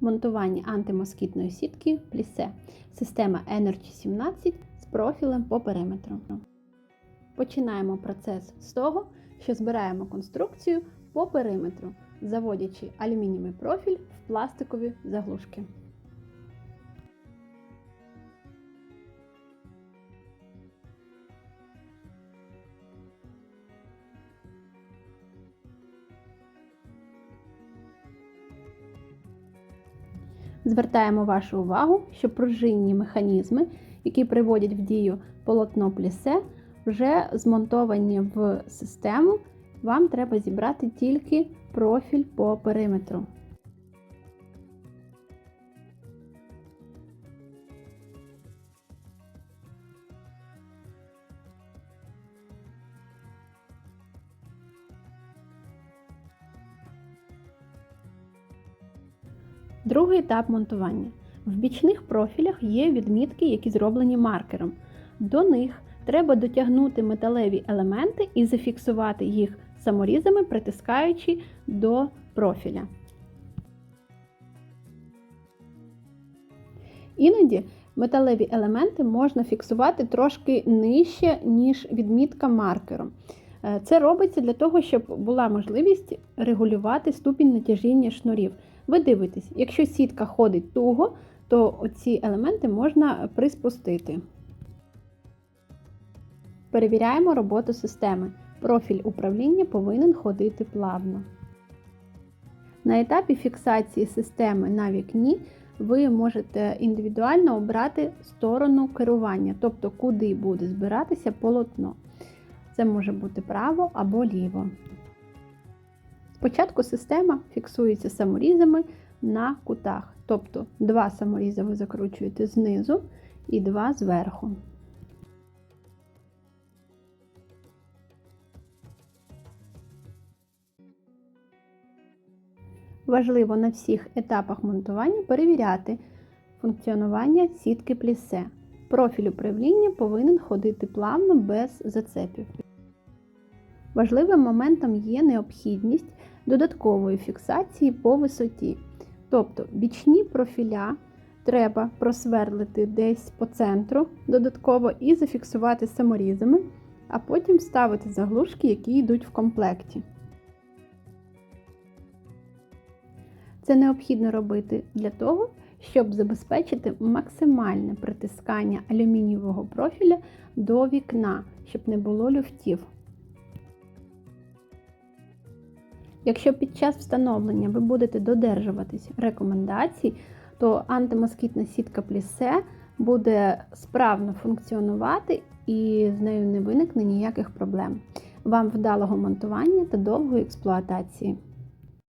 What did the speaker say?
монтування антимоскітної сітки плісе, система Energy 17 з профілем по периметру. Починаємо процес з того, що збираємо конструкцію по периметру, заводячи алюмінієвий профіль в пластикові заглушки. Звертаємо вашу увагу, що пружинні механізми, які приводять в дію полотно плісе, вже змонтовані в систему. Вам треба зібрати тільки профіль по периметру. Другий етап монтування. В бічних профілях є відмітки, які зроблені маркером. До них треба дотягнути металеві елементи і зафіксувати їх саморізами, притискаючи до профіля. Іноді металеві елементи можна фіксувати трошки нижче, ніж відмітка маркером. Е, Це робиться для того, щоб була можливість регулювати ступінь натяжіння шнурів. Ви дивитесь, якщо сітка ходить туго, то ці елементи можна приспустити. Перевіряємо роботу системи. Профіль управління повинен ходити плавно. На етапі фіксації системи на вікні ви можете індивідуально обрати сторону керування, тобто куди буде збиратися полотно. Це може бути право або ліво. Спочатку система фіксується саморізами на кутах, тобто два саморізи ви закручуєте знизу і два зверху. Важливо на всіх етапах монтування перевіряти функціонування сітки плісе. Профіль управління повинен ходити плавно без зацепів. Важливим моментом є необхідність додаткової фіксації по висоті. Тобто бічні профіля треба просверлити десь по центру додатково і зафіксувати саморізами, а потім вставити заглушки, які йдуть в комплекті. Це необхідно робити для того, щоб забезпечити максимальне притискання алюмінієвого профіля до вікна, щоб не було люфтів. Якщо під час встановлення ви будете додержуватись рекомендацій, то антимоскітна сітка плісе буде справно функціонувати і з нею не виникне ніяких проблем. Вам вдалого монтування та довгої експлуатації.